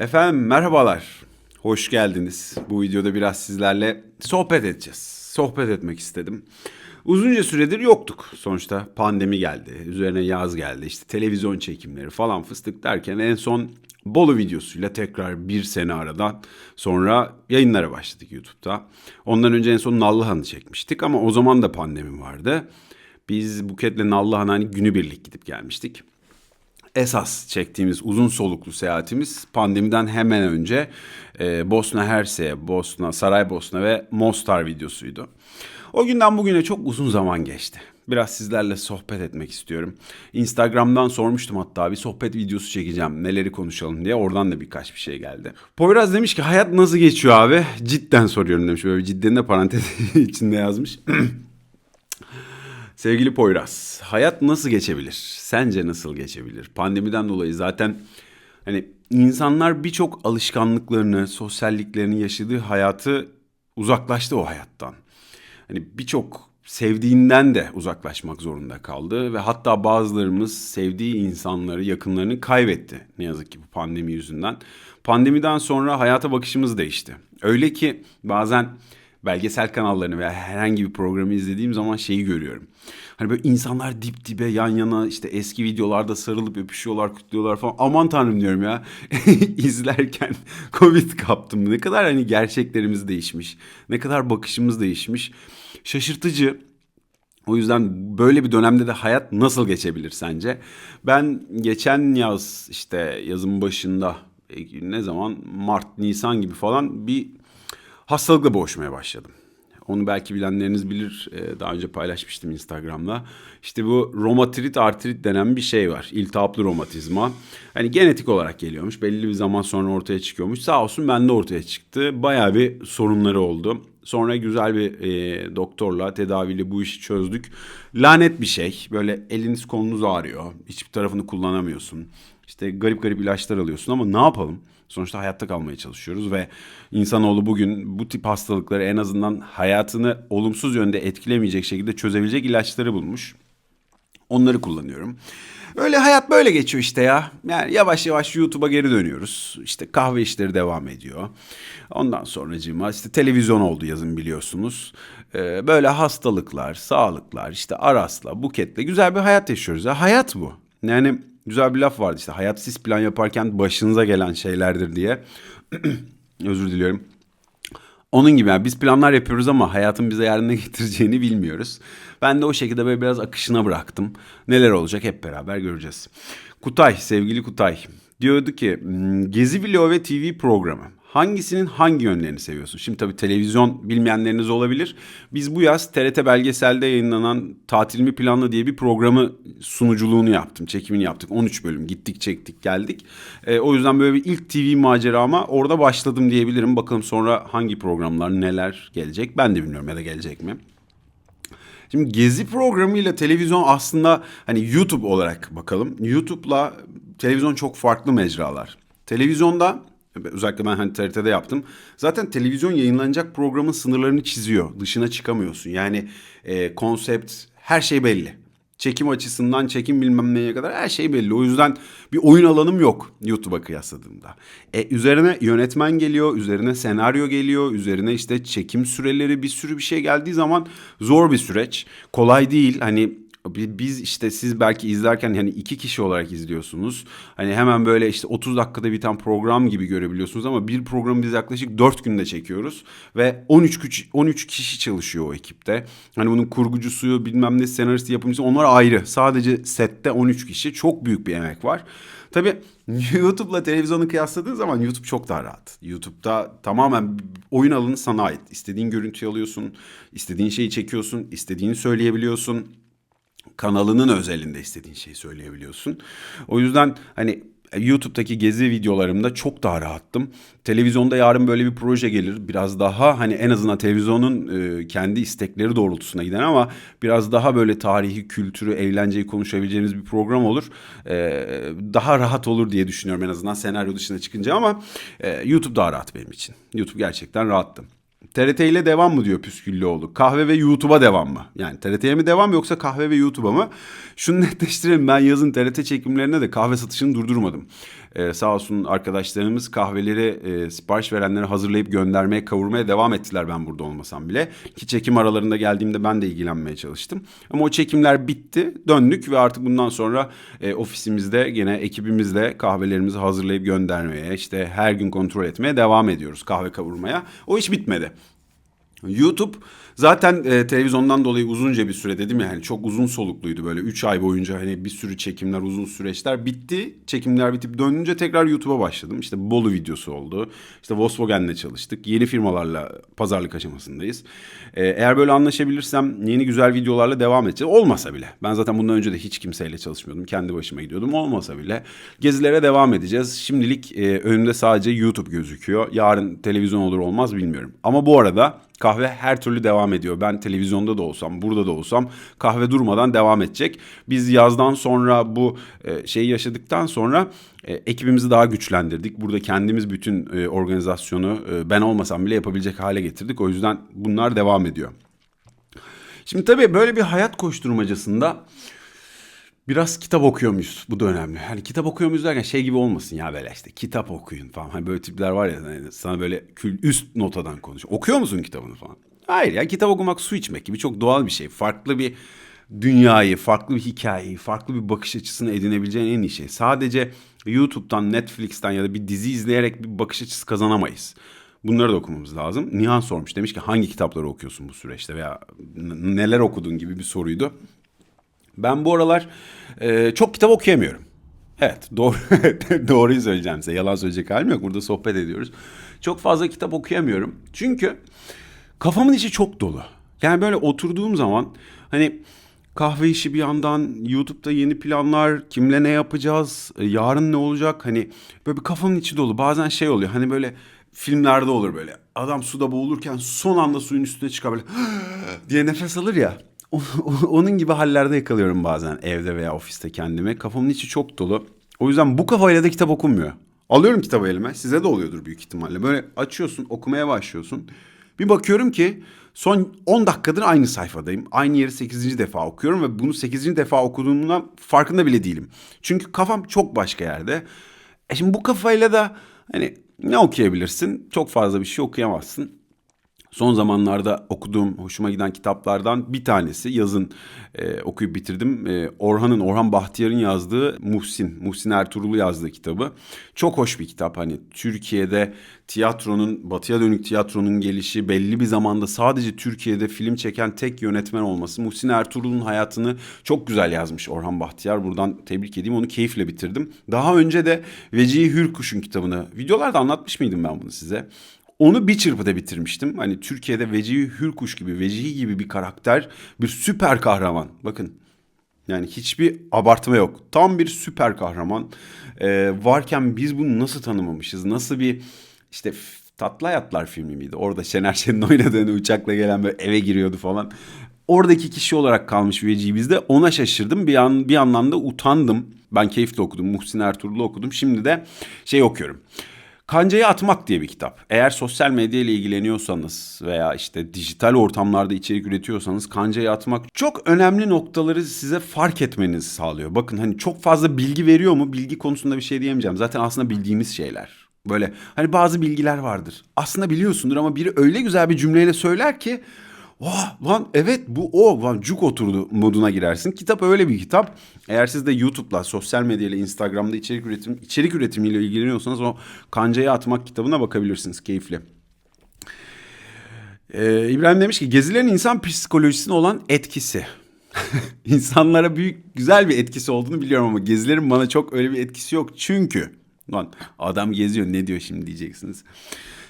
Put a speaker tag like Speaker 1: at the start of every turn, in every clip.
Speaker 1: Efendim merhabalar. Hoş geldiniz. Bu videoda biraz sizlerle sohbet edeceğiz. Sohbet etmek istedim. Uzunca süredir yoktuk. Sonuçta pandemi geldi. Üzerine yaz geldi. İşte televizyon çekimleri falan fıstık derken en son Bolu videosuyla tekrar bir sene aradan sonra yayınlara başladık YouTube'da. Ondan önce en son Nallıhan'ı çekmiştik ama o zaman da pandemi vardı. Biz Buket'le Nallıhan'a hani günübirlik gidip gelmiştik esas çektiğimiz uzun soluklu seyahatimiz pandemiden hemen önce e, Bosna Hersek'e, Bosna, Saraybosna ve Mostar videosuydu. O günden bugüne çok uzun zaman geçti. Biraz sizlerle sohbet etmek istiyorum. Instagram'dan sormuştum hatta bir sohbet videosu çekeceğim. Neleri konuşalım diye. Oradan da birkaç bir şey geldi. Poyraz demiş ki hayat nasıl geçiyor abi? Cidden soruyorum demiş. Böyle cidden de parantez içinde yazmış. Sevgili Poyraz, hayat nasıl geçebilir? Sence nasıl geçebilir? Pandemiden dolayı zaten hani insanlar birçok alışkanlıklarını, sosyalliklerini yaşadığı hayatı uzaklaştı o hayattan. Hani birçok sevdiğinden de uzaklaşmak zorunda kaldı ve hatta bazılarımız sevdiği insanları, yakınlarını kaybetti ne yazık ki bu pandemi yüzünden. Pandemiden sonra hayata bakışımız değişti. Öyle ki bazen belgesel kanallarını veya herhangi bir programı izlediğim zaman şeyi görüyorum. Hani böyle insanlar dip dibe yan yana işte eski videolarda sarılıp öpüşüyorlar, kutluyorlar falan. Aman tanrım diyorum ya. izlerken Covid kaptım. Ne kadar hani gerçeklerimiz değişmiş. Ne kadar bakışımız değişmiş. Şaşırtıcı. O yüzden böyle bir dönemde de hayat nasıl geçebilir sence? Ben geçen yaz işte yazın başında e, ne zaman Mart, Nisan gibi falan bir hastalıkla boğuşmaya başladım. Onu belki bilenleriniz bilir. Ee, daha önce paylaşmıştım Instagram'da. İşte bu romatrit artrit denen bir şey var. İltihaplı romatizma. Hani genetik olarak geliyormuş. Belli bir zaman sonra ortaya çıkıyormuş. Sağ olsun bende ortaya çıktı. Baya bir sorunları oldu. Sonra güzel bir e, doktorla tedaviyle bu işi çözdük. Lanet bir şey. Böyle eliniz kolunuz ağrıyor. Hiçbir tarafını kullanamıyorsun. İşte garip garip ilaçlar alıyorsun ama ne yapalım? Sonuçta hayatta kalmaya çalışıyoruz ve insanoğlu bugün bu tip hastalıkları en azından hayatını olumsuz yönde etkilemeyecek şekilde çözebilecek ilaçları bulmuş. Onları kullanıyorum. Öyle hayat böyle geçiyor işte ya. Yani yavaş yavaş YouTube'a geri dönüyoruz. İşte kahve işleri devam ediyor. Ondan sonracığıma işte televizyon oldu yazın biliyorsunuz. Ee, böyle hastalıklar, sağlıklar, işte Aras'la, Buket'le güzel bir hayat yaşıyoruz. Ya. Hayat bu. Yani güzel bir laf vardı işte hayat siz plan yaparken başınıza gelen şeylerdir diye. Özür diliyorum. Onun gibi yani biz planlar yapıyoruz ama hayatın bize yarın ne getireceğini bilmiyoruz. Ben de o şekilde böyle biraz akışına bıraktım. Neler olacak hep beraber göreceğiz. Kutay, sevgili Kutay diyordu ki hmm, Gezi Vlog ve TV programı hangisinin hangi yönlerini seviyorsun? Şimdi tabii televizyon bilmeyenleriniz olabilir. Biz bu yaz TRT Belgesel'de yayınlanan Tatilimi Planlı diye bir programı sunuculuğunu yaptım. Çekimini yaptık. 13 bölüm gittik çektik geldik. E, o yüzden böyle bir ilk TV macerama orada başladım diyebilirim. Bakalım sonra hangi programlar neler gelecek ben de bilmiyorum ya da gelecek mi. Şimdi gezi programıyla televizyon aslında hani YouTube olarak bakalım. YouTube'la televizyon çok farklı mecralar. Televizyonda Özellikle ben hani TRT'de yaptım. Zaten televizyon yayınlanacak programın sınırlarını çiziyor. Dışına çıkamıyorsun. Yani e, konsept her şey belli. Çekim açısından çekim bilmem neye kadar her şey belli. O yüzden bir oyun alanım yok YouTube'a kıyasladığımda. E, üzerine yönetmen geliyor, üzerine senaryo geliyor, üzerine işte çekim süreleri bir sürü bir şey geldiği zaman zor bir süreç. Kolay değil. Hani biz işte siz belki izlerken hani iki kişi olarak izliyorsunuz. Hani hemen böyle işte 30 dakikada biten program gibi görebiliyorsunuz ama bir programı biz yaklaşık 4 günde çekiyoruz ve 13 kişi 13 kişi çalışıyor o ekipte. Hani bunun kurgucusu, bilmem ne senaristi, yapımcısı onlar ayrı. Sadece sette 13 kişi çok büyük bir emek var. Tabii YouTube'la televizyonu kıyasladığın zaman YouTube çok daha rahat. YouTube'da tamamen oyun alanı sana ait. İstediğin görüntüyü alıyorsun, istediğin şeyi çekiyorsun, istediğini söyleyebiliyorsun kanalının özelinde istediğin şeyi söyleyebiliyorsun. O yüzden hani YouTube'daki gezi videolarımda çok daha rahattım. Televizyonda yarın böyle bir proje gelir. Biraz daha hani en azından televizyonun e, kendi istekleri doğrultusuna giden ama biraz daha böyle tarihi, kültürü, eğlenceyi konuşabileceğimiz bir program olur. E, daha rahat olur diye düşünüyorum en azından senaryo dışına çıkınca ama e, YouTube daha rahat benim için. YouTube gerçekten rahattım. TRT ile devam mı diyor Püsküllüoğlu. Kahve ve YouTube'a devam mı? Yani TRT'ye mi devam yoksa kahve ve YouTube'a mı? Şunu netleştirelim ben yazın TRT çekimlerine de kahve satışını durdurmadım. E, sağ olsun arkadaşlarımız kahveleri e, sipariş verenlere hazırlayıp göndermeye kavurmaya devam ettiler ben burada olmasam bile. Ki çekim aralarında geldiğimde ben de ilgilenmeye çalıştım. Ama o çekimler bitti döndük ve artık bundan sonra e, ofisimizde gene ekibimizle kahvelerimizi hazırlayıp göndermeye işte her gün kontrol etmeye devam ediyoruz kahve kavurmaya. O iş bitmedi. YouTube zaten e, televizyondan dolayı uzunca bir süre dedim ya hani çok uzun solukluydu böyle 3 ay boyunca hani bir sürü çekimler uzun süreçler bitti. Çekimler bitip dönünce tekrar YouTube'a başladım. İşte Bolu videosu oldu. İşte Volkswagen'le çalıştık. Yeni firmalarla pazarlık aşamasındayız. E, eğer böyle anlaşabilirsem yeni güzel videolarla devam edeceğiz. Olmasa bile. Ben zaten bundan önce de hiç kimseyle çalışmıyordum. Kendi başıma gidiyordum. Olmasa bile gezilere devam edeceğiz. Şimdilik e, önümde sadece YouTube gözüküyor. Yarın televizyon olur olmaz bilmiyorum. Ama bu arada Kahve her türlü devam ediyor. Ben televizyonda da olsam, burada da olsam kahve durmadan devam edecek. Biz yazdan sonra bu e, şeyi yaşadıktan sonra e, ekibimizi daha güçlendirdik. Burada kendimiz bütün e, organizasyonu ben olmasam bile yapabilecek hale getirdik. O yüzden bunlar devam ediyor. Şimdi tabii böyle bir hayat koşturmacasında biraz kitap okuyor muyuz? Bu da önemli. Hani kitap okuyor muyuz derken şey gibi olmasın ya böyle işte kitap okuyun falan. Hani böyle tipler var ya hani sana böyle üst notadan konuşuyor. Okuyor musun kitabını falan? Hayır ya kitap okumak su içmek gibi çok doğal bir şey. Farklı bir dünyayı, farklı bir hikayeyi, farklı bir bakış açısını edinebileceğin en iyi şey. Sadece YouTube'dan, Netflix'ten ya da bir dizi izleyerek bir bakış açısı kazanamayız. Bunları da okumamız lazım. Nihan sormuş demiş ki hangi kitapları okuyorsun bu süreçte veya neler okudun gibi bir soruydu. Ben bu aralar e, çok kitap okuyamıyorum. Evet doğru doğruyu söyleyeceğim size. Yalan söyleyecek halim yok. Burada sohbet ediyoruz. Çok fazla kitap okuyamıyorum. Çünkü kafamın içi çok dolu. Yani böyle oturduğum zaman hani kahve işi bir yandan YouTube'da yeni planlar, kimle ne yapacağız, e, yarın ne olacak hani böyle bir kafamın içi dolu. Bazen şey oluyor hani böyle filmlerde olur böyle. Adam suda boğulurken son anda suyun üstüne çıkar böyle diye nefes alır ya. Onun gibi hallerde yakalıyorum bazen evde veya ofiste kendime. Kafamın içi çok dolu. O yüzden bu kafayla da kitap okunmuyor. Alıyorum kitabı elime. Size de oluyordur büyük ihtimalle. Böyle açıyorsun, okumaya başlıyorsun. Bir bakıyorum ki son 10 dakikadır aynı sayfadayım. Aynı yeri 8. defa okuyorum ve bunu 8. defa okuduğumdan farkında bile değilim. Çünkü kafam çok başka yerde. E şimdi bu kafayla da hani ne okuyabilirsin? Çok fazla bir şey okuyamazsın. Son zamanlarda okuduğum, hoşuma giden kitaplardan bir tanesi yazın e, okuyup bitirdim. E, Orhan'ın, Orhan Bahtiyar'ın yazdığı Muhsin, Muhsin Ertuğrul'u yazdığı kitabı. Çok hoş bir kitap. Hani Türkiye'de tiyatronun, batıya dönük tiyatronun gelişi, belli bir zamanda sadece Türkiye'de film çeken tek yönetmen olması. Muhsin Ertuğrul'un hayatını çok güzel yazmış Orhan Bahtiyar. Buradan tebrik edeyim. Onu keyifle bitirdim. Daha önce de Vecihi Hürkuş'un kitabını, videolarda anlatmış mıydım ben bunu size? Onu bir çırpıda bitirmiştim. Hani Türkiye'de Vecihi Hürkuş gibi, Vecihi gibi bir karakter, bir süper kahraman. Bakın yani hiçbir abartma yok. Tam bir süper kahraman. Ee, varken biz bunu nasıl tanımamışız? Nasıl bir işte Tatlı Hayatlar filmi miydi? Orada Şener Şen'in oynadığını uçakla gelen böyle eve giriyordu falan. Oradaki kişi olarak kalmış Vecihi bizde. Ona şaşırdım. Bir, an, bir anlamda utandım. Ben keyifle okudum. Muhsin Ertuğrul'u okudum. Şimdi de şey okuyorum. Kancayı Atmak diye bir kitap. Eğer sosyal medya ile ilgileniyorsanız veya işte dijital ortamlarda içerik üretiyorsanız kancayı atmak çok önemli noktaları size fark etmenizi sağlıyor. Bakın hani çok fazla bilgi veriyor mu? Bilgi konusunda bir şey diyemeyeceğim. Zaten aslında bildiğimiz şeyler. Böyle hani bazı bilgiler vardır. Aslında biliyorsundur ama biri öyle güzel bir cümleyle söyler ki Oh, lan evet bu o lan cuk oturdu moduna girersin. Kitap öyle bir kitap. Eğer siz de YouTube'la, sosyal medyayla, Instagram'da içerik üretim içerik üretimiyle ilgileniyorsanız o kancayı atmak kitabına bakabilirsiniz keyifli. Ee, İbrahim demiş ki gezilerin insan psikolojisine olan etkisi. İnsanlara büyük güzel bir etkisi olduğunu biliyorum ama gezilerin bana çok öyle bir etkisi yok. Çünkü lan adam geziyor ne diyor şimdi diyeceksiniz.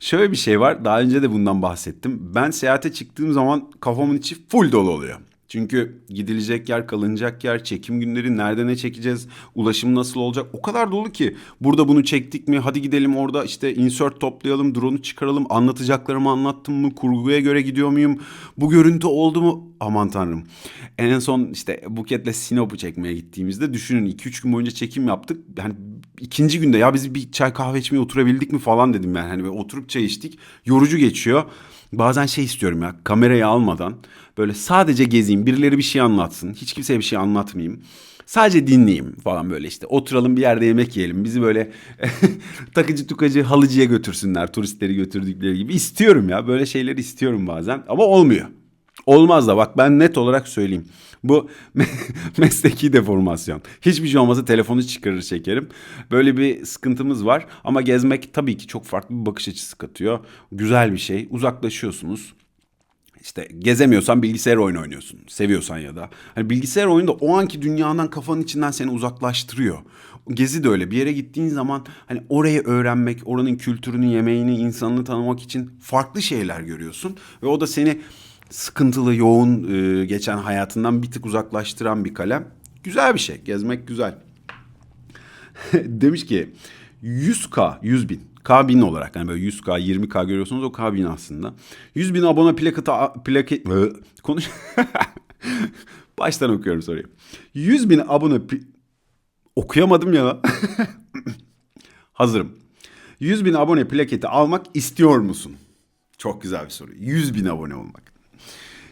Speaker 1: Şöyle bir şey var. Daha önce de bundan bahsettim. Ben seyahate çıktığım zaman kafamın içi full dolu oluyor. Çünkü gidilecek yer, kalınacak yer, çekim günleri, nerede ne çekeceğiz, ulaşım nasıl olacak o kadar dolu ki. Burada bunu çektik mi hadi gidelim orada işte insert toplayalım, drone'u çıkaralım, anlatacaklarımı anlattım mı, kurguya göre gidiyor muyum, bu görüntü oldu mu aman tanrım. En son işte Buket'le Sinop'u çekmeye gittiğimizde düşünün 2-3 gün boyunca çekim yaptık. Yani ikinci günde ya biz bir çay kahve içmeye oturabildik mi falan dedim ben. Hani oturup çay içtik. Yorucu geçiyor. Bazen şey istiyorum ya kamerayı almadan böyle sadece gezeyim birileri bir şey anlatsın hiç kimseye bir şey anlatmayayım. Sadece dinleyeyim falan böyle işte. Oturalım bir yerde yemek yiyelim. Bizi böyle takıcı tukacı halıcıya götürsünler. Turistleri götürdükleri gibi. istiyorum ya. Böyle şeyleri istiyorum bazen. Ama olmuyor. Olmaz da bak ben net olarak söyleyeyim. Bu mesleki deformasyon. Hiçbir şey olmasa telefonu çıkarır çekerim. Böyle bir sıkıntımız var. Ama gezmek tabii ki çok farklı bir bakış açısı katıyor. Güzel bir şey. Uzaklaşıyorsunuz. İşte gezemiyorsan bilgisayar oyunu oynuyorsun. Seviyorsan ya da. Hani bilgisayar oyunu da o anki dünyadan kafanın içinden seni uzaklaştırıyor. Gezi de öyle. Bir yere gittiğin zaman hani orayı öğrenmek, oranın kültürünü, yemeğini, insanını tanımak için farklı şeyler görüyorsun. Ve o da seni sıkıntılı, yoğun e, geçen hayatından bir tık uzaklaştıran bir kalem. Güzel bir şey. Gezmek güzel. Demiş ki 100K, 100 bin. K bin olarak hani böyle 100K, 20K görüyorsunuz o K bin aslında. 100 bin abone plaketi, plaket, konuş. Baştan okuyorum soruyu. 100 bin abone, okuyamadım ya. Hazırım. 100 bin abone plaketi almak istiyor musun? Çok güzel bir soru. 100 bin abone olmak.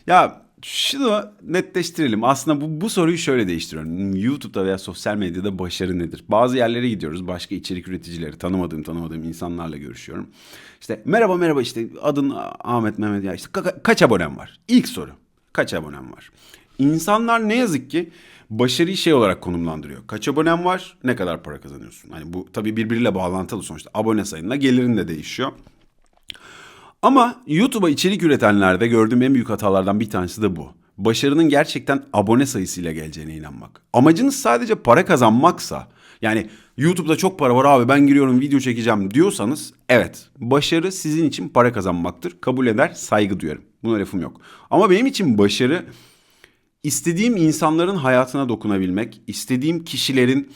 Speaker 1: Ya şunu netleştirelim. Aslında bu, bu soruyu şöyle değiştiriyorum. YouTube'da veya sosyal medyada başarı nedir? Bazı yerlere gidiyoruz. Başka içerik üreticileri tanımadığım tanımadığım insanlarla görüşüyorum. İşte merhaba merhaba işte adın Ahmet Mehmet ya işte ka- kaç abonem var? İlk soru. Kaç abonem var? İnsanlar ne yazık ki başarıyı şey olarak konumlandırıyor. Kaç abonem var? Ne kadar para kazanıyorsun? Hani bu tabii birbiriyle bağlantılı sonuçta. Abone sayınla gelirin de değişiyor. Ama YouTube'a içerik üretenlerde gördüğüm en büyük hatalardan bir tanesi de bu. Başarının gerçekten abone sayısıyla geleceğine inanmak. Amacınız sadece para kazanmaksa, yani YouTube'da çok para var abi ben giriyorum video çekeceğim diyorsanız evet başarı sizin için para kazanmaktır. Kabul eder, saygı duyarım. Buna lafım yok. Ama benim için başarı istediğim insanların hayatına dokunabilmek, istediğim kişilerin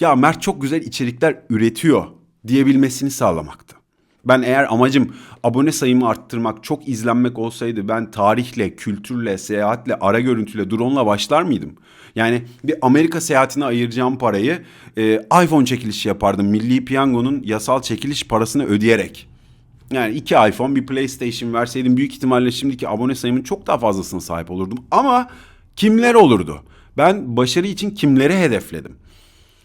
Speaker 1: ya Mert çok güzel içerikler üretiyor diyebilmesini sağlamaktı. Ben eğer amacım abone sayımı arttırmak, çok izlenmek olsaydı ben tarihle, kültürle, seyahatle, ara görüntüyle, drone'la başlar mıydım? Yani bir Amerika seyahatine ayıracağım parayı e, iPhone çekilişi yapardım. Milli Piyango'nun yasal çekiliş parasını ödeyerek. Yani iki iPhone, bir PlayStation verseydim büyük ihtimalle şimdiki abone sayımın çok daha fazlasına sahip olurdum. Ama kimler olurdu? Ben başarı için kimleri hedefledim?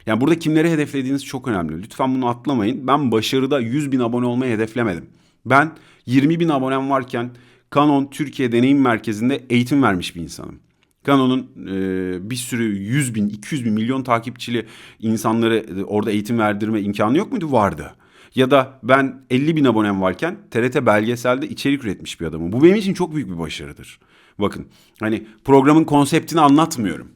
Speaker 1: Yani burada kimleri hedeflediğiniz çok önemli. Lütfen bunu atlamayın. Ben başarıda 100 bin abone olmayı hedeflemedim. Ben 20 bin abonem varken Canon Türkiye Deneyim Merkezi'nde eğitim vermiş bir insanım. Canon'un e, bir sürü 100 bin, 200 bin, milyon takipçili insanları e, orada eğitim verdirme imkanı yok muydu? Vardı. Ya da ben 50 bin abonem varken TRT belgeselde içerik üretmiş bir adamım. Bu benim için çok büyük bir başarıdır. Bakın hani programın konseptini anlatmıyorum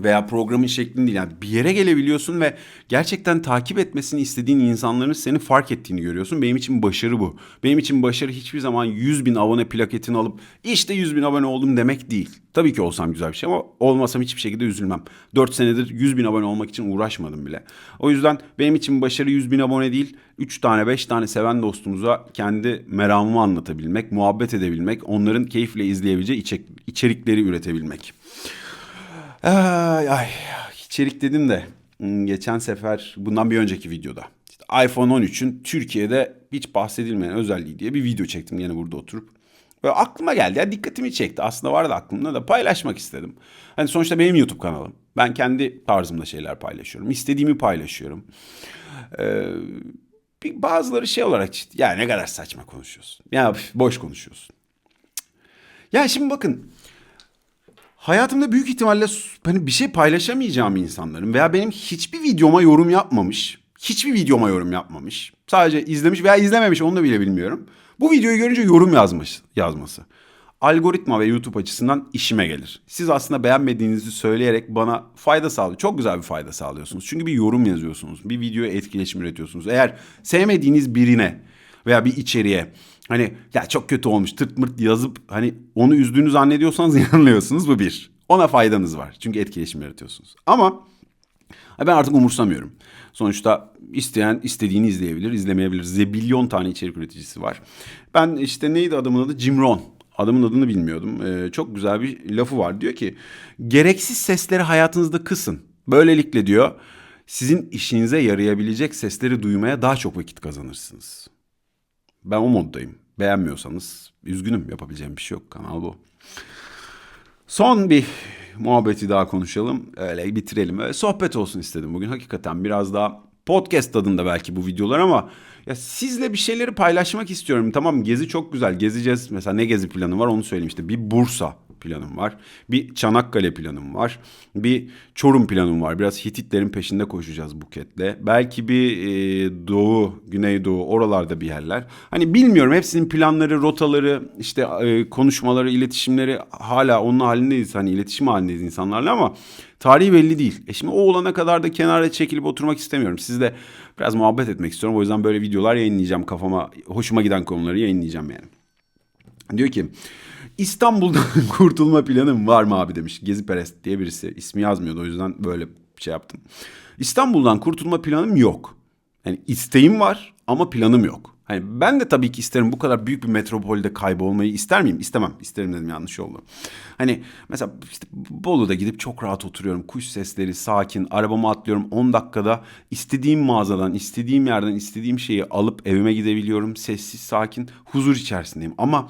Speaker 1: veya programın şeklinde değil. Yani bir yere gelebiliyorsun ve gerçekten takip etmesini istediğin insanların seni fark ettiğini görüyorsun. Benim için başarı bu. Benim için başarı hiçbir zaman 100 bin abone plaketini alıp işte 100 bin abone oldum demek değil. Tabii ki olsam güzel bir şey ama olmasam hiçbir şekilde üzülmem. 4 senedir 100 bin abone olmak için uğraşmadım bile. O yüzden benim için başarı 100 bin abone değil. 3 tane 5 tane seven dostumuza kendi meramımı anlatabilmek, muhabbet edebilmek, onların keyifle izleyebileceği içerikleri üretebilmek. Ay, ay içerik dedim de hmm, geçen sefer bundan bir önceki videoda işte iPhone 13'ün Türkiye'de hiç bahsedilmeyen özelliği diye bir video çektim yine burada oturup. Ve aklıma geldi ya dikkatimi çekti. Aslında vardı aklımda da paylaşmak istedim. Hani sonuçta benim YouTube kanalım. Ben kendi tarzımda şeyler paylaşıyorum. İstediğimi paylaşıyorum. Ee, bazıları şey olarak ya ne kadar saçma konuşuyorsun. Ya boş konuşuyorsun. Ya şimdi bakın hayatımda büyük ihtimalle hani bir şey paylaşamayacağım insanların veya benim hiçbir videoma yorum yapmamış, hiçbir videoma yorum yapmamış, sadece izlemiş veya izlememiş onu da bile bilmiyorum. Bu videoyu görünce yorum yazmış yazması. Algoritma ve YouTube açısından işime gelir. Siz aslında beğenmediğinizi söyleyerek bana fayda sağlıyor. Çok güzel bir fayda sağlıyorsunuz. Çünkü bir yorum yazıyorsunuz. Bir videoya etkileşim üretiyorsunuz. Eğer sevmediğiniz birine veya bir içeriğe Hani ya çok kötü olmuş tırt mırt yazıp hani onu üzdüğünü zannediyorsanız yanılıyorsunuz bu bir. Ona faydanız var çünkü etkileşim yaratıyorsunuz. Ama ben artık umursamıyorum. Sonuçta isteyen istediğini izleyebilir, izlemeyebilir. Zebilyon tane içerik üreticisi var. Ben işte neydi adamın adı? Jim Rohn. Adamın adını bilmiyordum. Ee, çok güzel bir lafı var. Diyor ki gereksiz sesleri hayatınızda kısın. Böylelikle diyor sizin işinize yarayabilecek sesleri duymaya daha çok vakit kazanırsınız. Ben o moddayım. Beğenmiyorsanız üzgünüm yapabileceğim bir şey yok. Kanal bu. Son bir muhabbeti daha konuşalım. Öyle bitirelim. Öyle sohbet olsun istedim bugün. Hakikaten biraz daha podcast tadında belki bu videolar ama ya sizle bir şeyleri paylaşmak istiyorum. Tamam gezi çok güzel. Gezeceğiz. Mesela ne gezi planı var onu söyleyeyim işte. Bir Bursa planım var. Bir Çanakkale planım var. Bir Çorum planım var. Biraz Hititlerin peşinde koşacağız Buket'le. Belki bir e, Doğu, Güneydoğu oralarda bir yerler. Hani bilmiyorum hepsinin planları, rotaları, işte e, konuşmaları, iletişimleri hala onun halindeyiz. Hani iletişim halindeyiz insanlarla ama tarihi belli değil. E şimdi o olana kadar da kenara çekilip oturmak istemiyorum. Sizle biraz muhabbet etmek istiyorum. O yüzden böyle videolar yayınlayacağım kafama. Hoşuma giden konuları yayınlayacağım yani. Diyor ki İstanbul'dan kurtulma planım var mı abi demiş. Gezi Perest diye birisi. İsmi yazmıyordu o yüzden böyle şey yaptım. İstanbul'dan kurtulma planım yok. Yani isteğim var ama planım yok. Hani ben de tabii ki isterim bu kadar büyük bir metropolde kaybolmayı ister miyim? İstemem. İsterim dedim yanlış oldu. Hani mesela işte Bolu'da gidip çok rahat oturuyorum. Kuş sesleri sakin. Arabama atlıyorum 10 dakikada istediğim mağazadan, istediğim yerden istediğim şeyi alıp evime gidebiliyorum. Sessiz, sakin, huzur içerisindeyim. Ama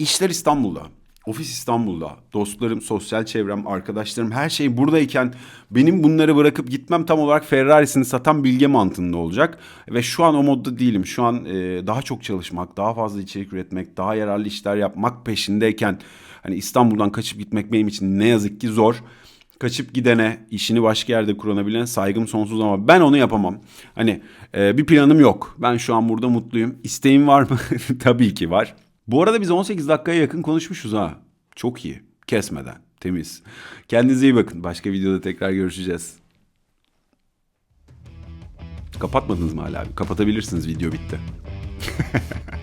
Speaker 1: işler İstanbul'da. Ofis İstanbul'da. Dostlarım, sosyal çevrem, arkadaşlarım her şey buradayken benim bunları bırakıp gitmem tam olarak Ferrari'sini satan bilge mantığında olacak. Ve şu an o modda değilim. Şu an e, daha çok çalışmak, daha fazla içerik üretmek, daha yararlı işler yapmak peşindeyken hani İstanbul'dan kaçıp gitmek benim için ne yazık ki zor. Kaçıp gidene, işini başka yerde kuranabilen saygım sonsuz ama ben onu yapamam. Hani e, bir planım yok. Ben şu an burada mutluyum. İsteğim var mı? Tabii ki var. Bu arada biz 18 dakikaya yakın konuşmuşuz ha. Çok iyi. Kesmeden. Temiz. Kendinize iyi bakın. Başka videoda tekrar görüşeceğiz. Kapatmadınız mı hala? Kapatabilirsiniz. Video bitti.